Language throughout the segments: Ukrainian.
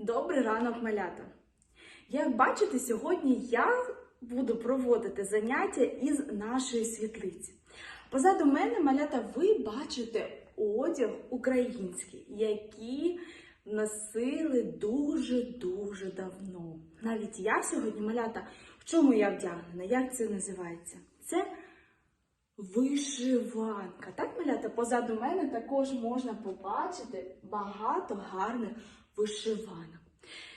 Добрий ранок, малята! Як бачите, сьогодні я буду проводити заняття із нашої світлиці. Позаду мене, малята, ви бачите одяг український, який носили дуже-дуже давно. Навіть я сьогодні, малята, в чому я вдягнена? Як це називається? Це Вишиванка. Так, малята, позаду мене також можна побачити багато гарних вишиванок.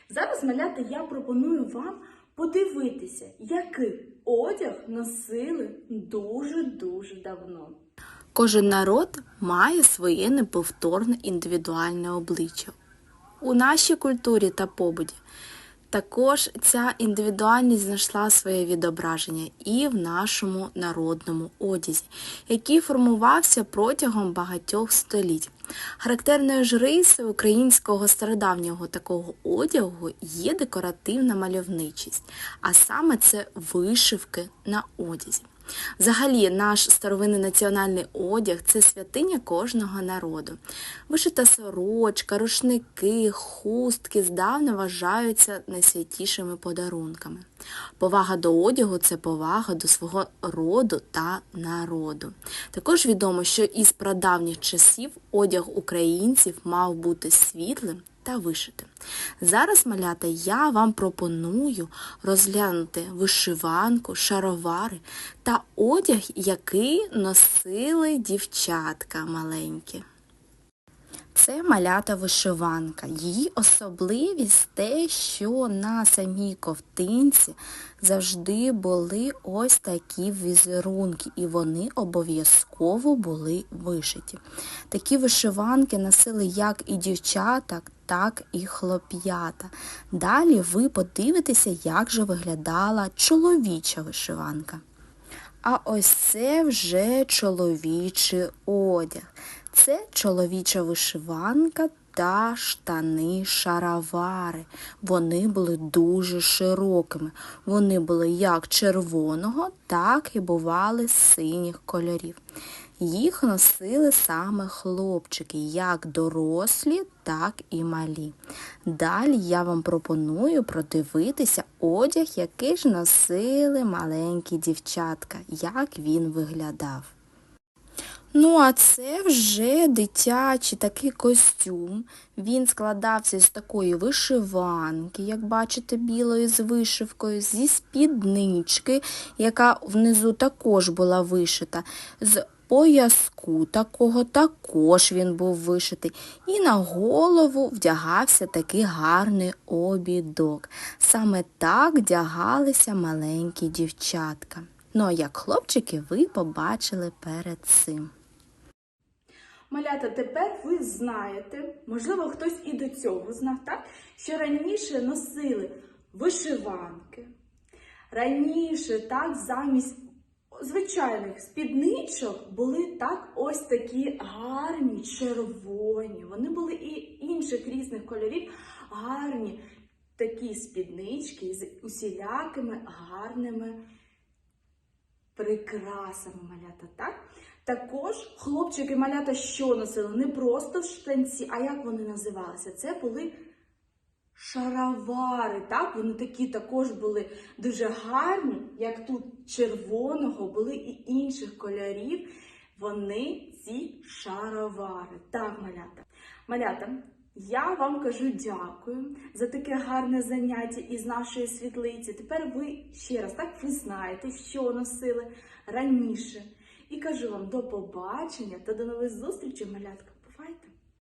Зараз, малята, я пропоную вам подивитися, який одяг носили дуже-дуже давно. Кожен народ має своє неповторне індивідуальне обличчя. У нашій культурі та побуті також ця індивідуальність знайшла своє відображення і в нашому народному одязі, який формувався протягом багатьох століть. Характерною ж рисою українського стародавнього такого одягу є декоративна мальовничість, а саме це вишивки на одязі. Взагалі, наш старовинний національний одяг це святиня кожного народу. Вишита сорочка, рушники, хустки здавна вважаються найсвятішими подарунками. Повага до одягу це повага до свого роду та народу. Також відомо, що із прадавніх часів одяг українців мав бути світлим та вишитим. Зараз, малята, я вам пропоную розглянути вишиванку, шаровари та одяг, який носили дівчатка маленькі. Це малята вишиванка. Її особливість те, що на самій ковтинці завжди були ось такі візерунки, і вони обов'язково були вишиті. Такі вишиванки носили як і дівчата, так і хлоп'ята. Далі ви подивитеся, як же виглядала чоловіча вишиванка. А ось це вже чоловічий одяг. Це чоловіча вишиванка та штани шаровари. Вони були дуже широкими. Вони були як червоного, так і бували синіх кольорів. Їх носили саме хлопчики, як дорослі, так і малі. Далі я вам пропоную продивитися одяг, який ж носили маленькі дівчатка, як він виглядав. Ну, а це вже дитячий такий костюм. Він складався з такої вишиванки, як бачите, білої з вишивкою, зі спіднички, яка внизу також була вишита. з Пояску такого також він був вишитий, і на голову вдягався такий гарний обідок. Саме так вдягалися маленькі дівчатка. Ну а як хлопчики ви побачили перед цим. Малята, тепер ви знаєте, можливо, хтось і до цього знав, так? Що раніше носили вишиванки. Раніше, так, замість звичайних спідничок були так ось такі гарні, червоні. Вони були і інших різних кольорів, гарні такі спіднички з усілякими гарними прикрасами малята, так? Також хлопчики малята що носили? Не просто штанці, а як вони називалися? Це були шаровари, так? Вони такі також були дуже гарні, як тут червоного, були і інших кольорів. Вони ці шаровари. Так, малята. Малята, я вам кажу дякую за таке гарне заняття із нашої світлиці. Тепер ви ще раз, так ви знаєте, що носили раніше. І кажу вам до побачення та до нових зустрічей, малятка!